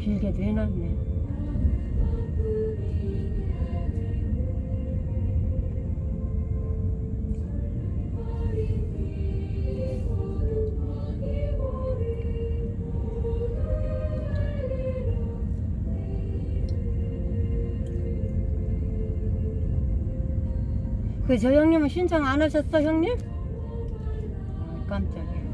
길게도 해놨네. 그 저 형님은 신청 안 하셨어 형님? 아, 깜짝이야.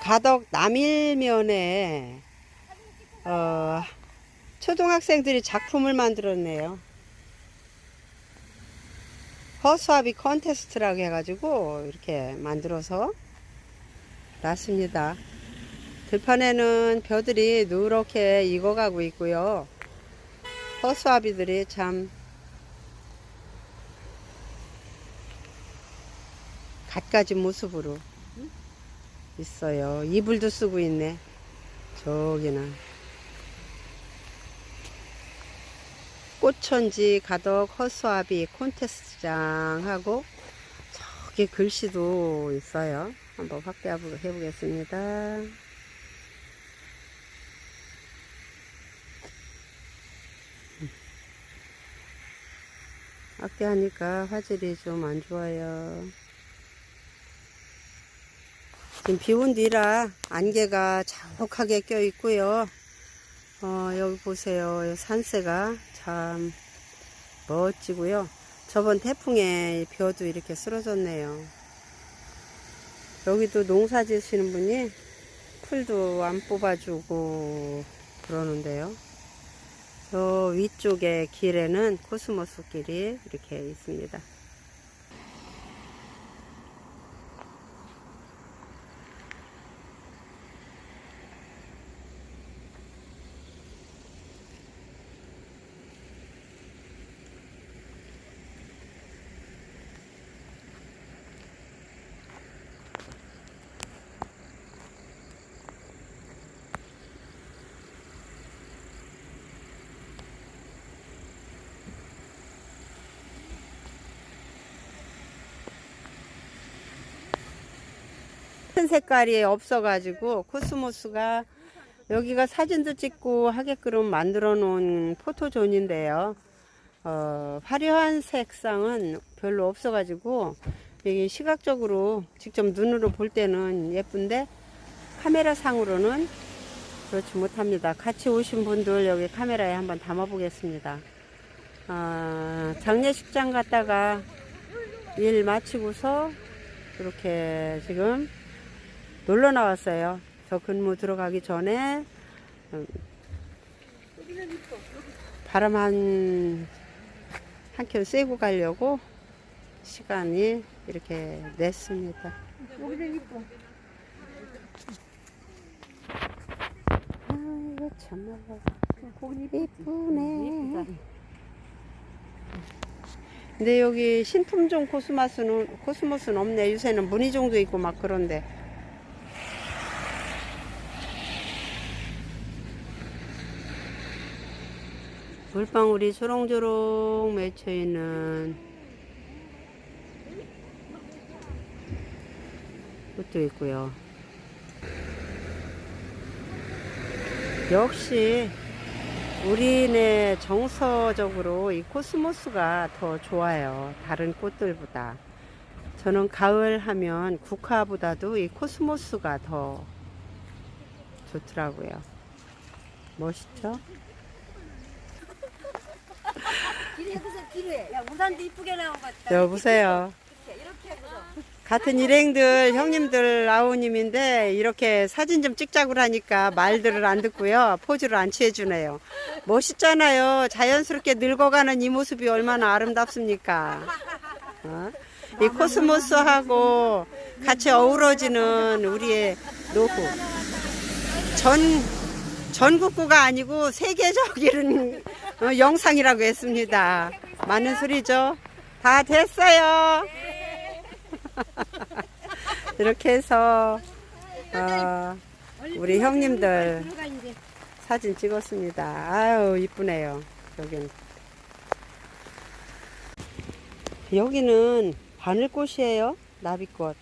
가덕 남일면에 어, 초등학생들이 작품을 만들었네요. 허수아비 컨테스트라고 해가지고 이렇게 만들어서 놨습니다. 들판에는 벼들이 누렇게 익어가고 있고요. 허수아비들이 참 갖가지 모습으로 있어요. 이불도 쓰고 있네. 저기는. 꽃천지 가덕 허수아비 콘테스트장 하고 저기 글씨도 있어요. 한번 확대해 보겠습니다. 확대하니까 화질이 좀 안 좋아요. 지금 비온 뒤라 안개가 자욱하게 껴 있고요. 어, 여기 보세요. 이 산세가 참 멋지고요. 저번 태풍에 벼도 이렇게 쓰러졌네요. 여기도 농사 지으시는 분이 풀도 안 뽑아주고 그러는데요. 저 위쪽에 길에는 코스모스 길이 이렇게 있습니다. 같은 색깔이 없어가지고 코스모스가 여기가 사진도 찍고 하게끔 만들어 놓은 포토존인데요. 어, 화려한 색상은 별로 없어가지고 이게 시각적으로 직접 눈으로 볼 때는 예쁜데 카메라 상으로는 그렇지 못합니다. 같이 오신 분들 여기 카메라에 한번 담아 보겠습니다. 아, 장례식장 갔다가 일 마치고서 이렇게 지금 놀러 나왔어요. 저 근무 들어가기 전에 음, 바람 한, 한켠 쐬고 가려고 시간이 이렇게 냈습니다. 여기는 이뻐. 아이고, 참말로. 이쁘네. 근데 여기 신품종 코스모스는, 코스모스는 없네. 요새는 무늬종도 있고 막 그런데. 물방울이 조롱조롱 맺혀 있는 것도 있고요. 역시 우리네 정서적으로 이 코스모스가 더 좋아요. 다른 꽃들보다. 저는 가을 하면 국화보다도 이 코스모스가 더 좋더라고요. 멋있죠? 야 우산도 이쁘게 나온 것 같다. 여보세요. 이렇게. 같은 일행들 형님들 아우님인데 이렇게 사진 좀 찍자고 하니까 말들을 안 듣고요 포즈를 안 취해주네요 멋있잖아요 자연스럽게 늙어가는 이 모습이 얼마나 아름답습니까 어? 이 코스모스하고 같이 어우러지는 우리의 노후 전 전국구가 아니고 세계적인 어, 영상이라고 했습니다 많은 소리죠 다 됐어요 이렇게 해서 어, 우리 형님들. 사진 찍었습니다. 아유 이쁘네요. 여기는 여기는 바늘꽃이에요. 나비꽃.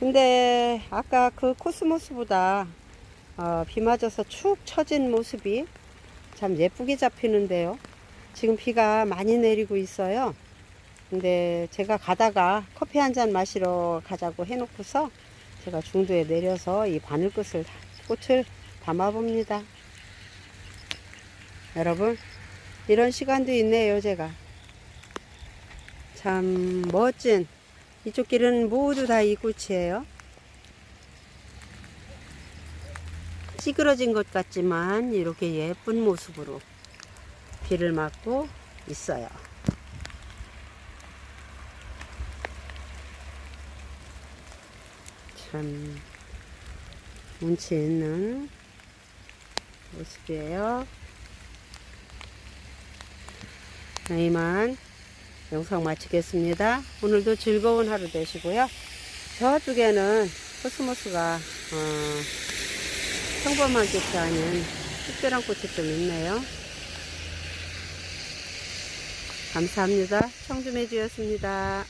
근데 아까 그 코스모스보다 어, 비 맞아서 축 처진 모습이 참 예쁘게 잡히는데요. 지금 비가 많이 내리고 있어요. 근데 제가 가다가 커피 한 잔 마시러 가자고 해놓고서 제가 중도에 내려서 이 바늘꽃을 꽃을 담아봅니다. 여러분 이런 시간도 있네요 제가 참 멋진 이쪽 길은 모두 다 이 꽃이에요. 찌그러진 것 같지만 이렇게 예쁜 모습으로 비를 맞고 있어요. 참 운치 있는 모습이에요. 네, 이만 영상 마치겠습니다. 오늘도 즐거운 하루 되시고요. 저쪽에는 코스모스가 어, 꽃이 아닌 특별한 꽃이 좀 있네요. 감사합니다. 청주매주였습니다.